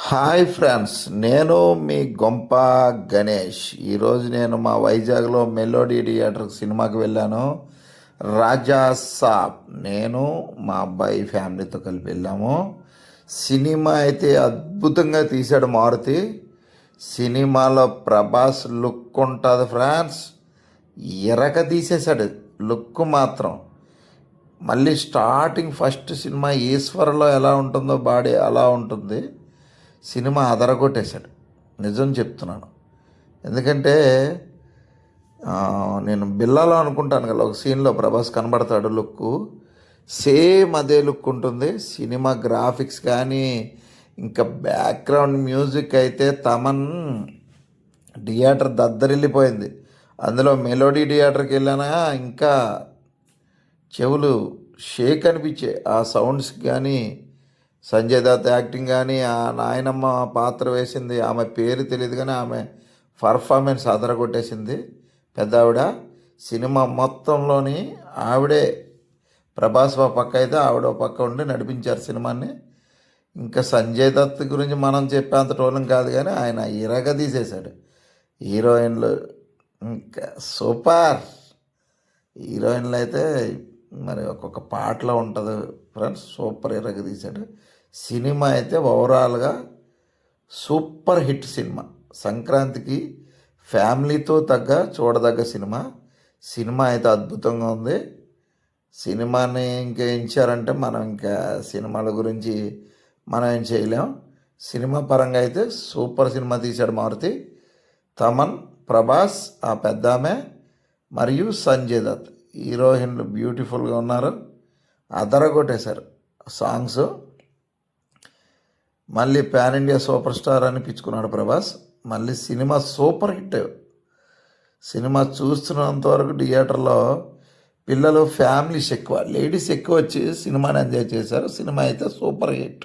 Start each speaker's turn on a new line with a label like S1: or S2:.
S1: Hi friends నేను మీ గొంప గణేష్. ఈరోజు నేను మా వైజాగ్లో మెలోడీ థియేటర్ సినిమాకి వెళ్ళాను. రాజా సాబ్. నేను మా అబ్బాయి ఫ్యామిలీతో కలిపి వెళ్ళాము. సినిమా అయితే అద్భుతంగా తీశాడు మారుతి. సినిమాలో ప్రభాస్ లుక్ ఉంటుంది ఫ్రాన్స్ ఎరక తీసేశాడు లుక్ మాత్రం. మళ్ళీ స్టార్టింగ్ ఫస్ట్ సినిమా ఈశ్వరలో ఎలా ఉంటుందో బాడీ అలా ఉంటుంది. సినిమా అదరగొట్టేశాడు. నిజం చెప్తున్నాను. ఎందుకంటే నేను బిల్లాలో అనుకుంటాను కదా ఒక సీన్లో ప్రభాస్ కనబడతాడు లుక్ సేమ్ అదే లుక్ ఉంటుంది. సినిమా గ్రాఫిక్స్ కానీ ఇంకా బ్యాక్గ్రౌండ్ మ్యూజిక్ అయితే తమన్ థియేటర్ దద్దరిల్లిపోయింది. అందులో మెలోడీ థియేటర్కి వెళ్ళానా ఇంకా చెవులు షేక్ అనిపించే ఆ సౌండ్స్ కానీ సంజయ్ దత్ యాక్టింగ్ కానీ ఆ నాయనమ్మ పాత్ర వేసింది ఆమె పేరు తెలియదు కానీ ఆమె పర్ఫార్మెన్స్ అదరగొట్టేసింది పెద్ద ఆవిడ. సినిమా మొత్తంలోని ఆవిడే ప్రభాస్ ఓ పక్క అయితే ఆవిడ పక్క ఉండి నడిపించారు సినిమాని. ఇంకా సంజయ్ దత్ గురించి మనం చెప్పేంత టోలం కాదు కానీ ఆయన ఇరగ తీసేశాడు. హీరోయిన్లు ఇంకా సూపర్. హీరోయిన్లు అయితే మరి ఒక్కొక్క పాటలో ఉంటుంది ఫ్రెండ్స్. సూపర్ హీరోగా తీశాడు సినిమా అయితే ఓవరాల్గా సూపర్ హిట్ సినిమా. సంక్రాంతికి ఫ్యామిలీతో తగ్గ చూడదగ్గ సినిమా. సినిమా అయితే అద్భుతంగా ఉంది. సినిమాని ఇంకా ఇచ్చారంటే మనం ఇంకా సినిమాల గురించి మనం ఏం చేయలేం. సినిమా పరంగా అయితే సూపర్ సినిమా తీశాడు మారుతి. తమన్ ప్రభాస్ ఆ పెద్ద ఆమె మరియు సంజయ్ దత్. హీరోయిన్లు బ్యూటిఫుల్గా ఉన్నారు. అదరగొట్టేశారు సాంగ్స్. మళ్ళీ పాన్ ఇండియా సూపర్ స్టార్ అనిపించుకున్నాడు ప్రభాస్. మళ్ళీ సినిమా సూపర్ హిట్. సినిమా చూస్తున్నంత వరకు థియేటర్లో పిల్లలు ఫ్యామిలీస్ ఎక్కువ లేడీస్ ఎక్కువ వచ్చి సినిమాని ఎంజాయ్ చేశారు. సినిమా అయితే సూపర్ హిట్.